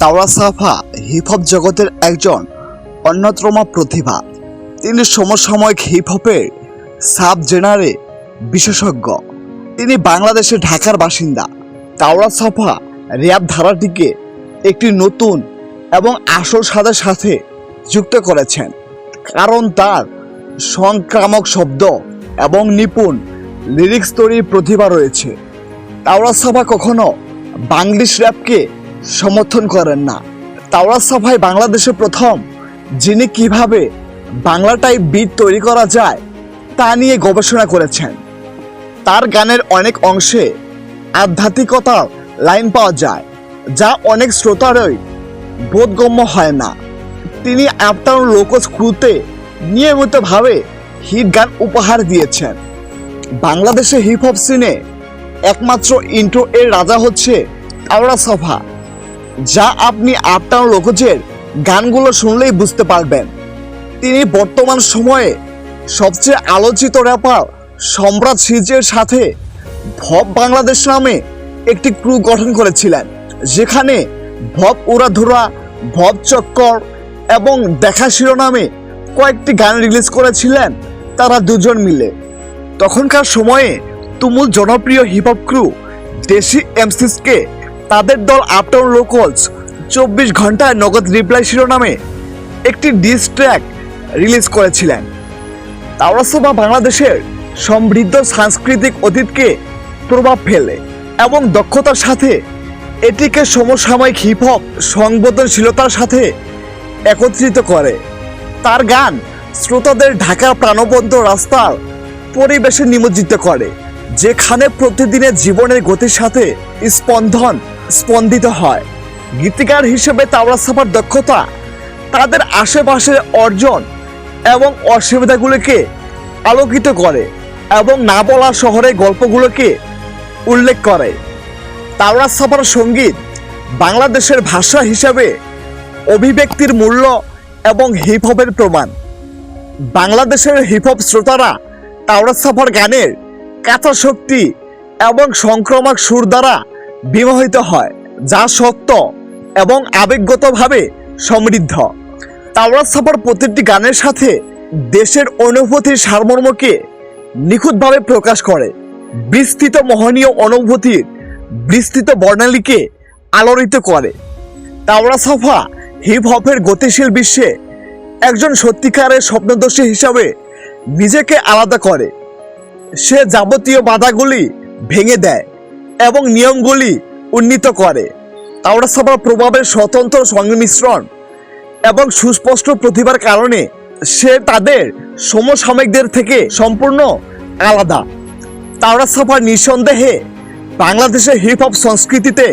তাওরা সাফা hip hop জগতের একজন অন্যতম প্রতিভা। তিনি সমসাময়িক হিপ হপের সাব জেনারে বিশেষজ্ঞ। তিনি বাংলাদেশের ঢাকার বাসিন্দা। তাওরা সাফা র্যাপ ধারাটিকে একটি নতুন এবং আসল স্বাদের সাথে যুক্ত করেছেন। কারণ তার সংক্রামক শব্দ এবং নিপুণ লিরিক্স তৈরির প্রতিভা রয়েছে। তাওরা সাফা কখনো বাংলিশ র্যাপকে সমর্থন করেন না। তাওরা সাফাই বাংলাদেশে প্রথম, যিনি কীভাবে বাংলাটাই বিট তৈরি করা যায়, তা নিয়ে গবেষণা করেছেন। তার গানের অনেক অংশে আধ্যাত্মিকতার লাইন পাওয়া যায়, যা অনেক শ্রোতারই বোধগম্য হয় না। তিনি আপনার লোকজ ক্রুতে নিয়মিতভাবে হিট গান উপহার দিয়েছেন। বাংলাদেশে হিপ হপ সিনে একমাত্র ইন্ট্রো এর রাজা হচ্ছে তাওরা সফা। যা আপনি আপটাউন লোকজের গানগুলো শুনলেই বুঝতে পারবেন। তিনি বর্তমান সময়ে সবচেয়ে আলোচিত র্যাপার সম্রাট সিজের সাথে ভব বাংলাদেশ নামে একটি ক্রু গঠন করেছিলেন, যেখানে ভব উড়াধুরা, ভব চক্কর এবং দেখা শিরোনামে কয়েকটি গান রিলিজ করেছিলেন তারা দুজন মিলে। তখনকার সময়ে তুমুল জনপ্রিয় হিপ হপ ক্রু দেশি এমসিসকে তাদের দল আপটাউন লোকলস চব্বিশ ঘন্টায় নগদ রিপ্লাই শিরোনামে একটি ডিস ট্র্যাক রিলিজ করেছিলেন। তাওরাসভা বাংলাদেশের সমৃদ্ধ সাংস্কৃতিক অতীতকে প্রভাব ফেলে এবং দক্ষতার সাথে এটিকে সমসাময়িক হিপ হপ সংবেদনশীলতার সাথে একত্রিত করে। তার গান শ্রোতাদের ঢাকার প্রাণবন্ত রাস্তার পরিবেশে নিমজ্জিত করে, যেখানে প্রতিদিনের জীবনের গতির সাথে স্পন্দন স্পন্দিত হয়। গীতিকার হিসেবে তাওরা সাফার দক্ষতা, তাদের আশেপাশের অর্জন এবং অসুবিধাগুলোকে আলোকিত করে এবং না বলা শহরের গল্পগুলোকে উল্লেখ করে। তাওরা সাফার সংগীত বাংলাদেশের ভাষা হিসাবে অভিব্যক্তির মূল্য এবং হিপ হপের প্রমাণ। বাংলাদেশের হিপ হপ শ্রোতারা তাওরা সাফার গানের কাঁচা শক্তি এবং সংক্রমক সুর দ্বারা বিমোহিত হয়, যা সত্য এবং আবেগগতভাবে সমৃদ্ধ। তাওরা সাফার প্রতিটি গানের সাথে দেশের অনুভূতির সারমর্মকে নিখুঁতভাবে প্রকাশ করে। বিস্তৃত মোহনীয় অনুভূতির বিস্তৃত বর্ণালীকে আলোড়িত করে। তাওরা সাফা হিপ হপের গতিশীল বিশ্বে একজন সত্যিকারের স্বপ্নদর্শী হিসাবে নিজেকে আলাদা করে। সে যাবতীয় বাধাগুলি ভেঙে দেয়। এবং নিয়মগুলি উন্নীত করে। সাফার প্রভাবের স্বতন্ত্র সংমিশ্রণ এবং সুস্পষ্ট প্রতিভার কারণে সে তাদের সমসাময়িকদের থেকে সম্পূর্ণ আলাদা। তাওরা সাফার নিঃসন্দেহে বাংলাদেশের হিপ হপ সংস্কৃতিতে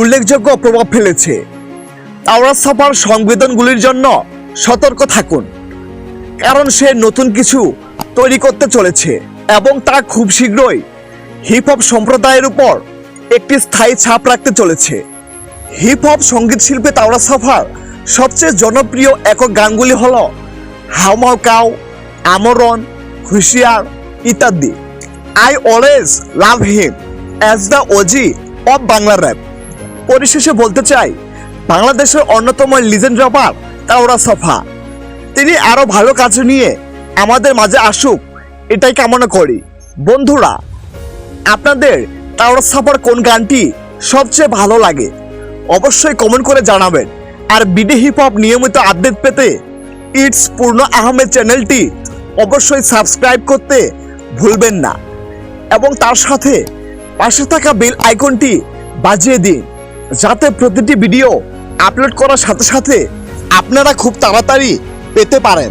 উল্লেখযোগ্য প্রভাব ফেলেছে। তাওরা সাফার সংবেদনগুলির জন্য সতর্ক থাকুন, কারণ সে নতুন কিছু তৈরি করতে চলেছে এবং তা খুব শীঘ্রই হিপ হপ সম্প্রদায়ের উপর একটি স্থায়ী ছাপ রাখতে চলেছে। হিপ হপ সংগীত শিল্পে তাওরা সাফার সবচেয়ে জনপ্রিয় একক গানগুলি হল হাউমাউ কাউ আমরন হুশিয়ার ইত্যাদি। I always love him as the OG of Bangla rap পরিশেষে বলতে চাই, বাংলাদেশের অন্যতম লিজেন্ড র্যাপার তাওরা সফা। তিনি আরও ভালো কাজ নিয়ে আমাদের মাঝে আসুক, এটাই কামনা করি। বন্ধুরা আপনাদের তাওরা সাফার কোন গানটি সবচেয়ে ভালো লাগে? অবশ্যই কমেন্ট করে জানাবেন। আর বিডি হিপ হপ নিয়মিত আপডেট পেতে ইটস পূর্ণ আহমেদ চ্যানেলটি অবশ্যই সাবস্ক্রাইব করতে ভুলবেন না। এবং তার সাথে পাশে থাকা বেল আইকনটি বাজিয়ে দিন, যাতে প্রতিটি ভিডিও আপলোড করার সাথে সাথে আপনারা খুব তাড়াতাড়ি পেতে পারেন।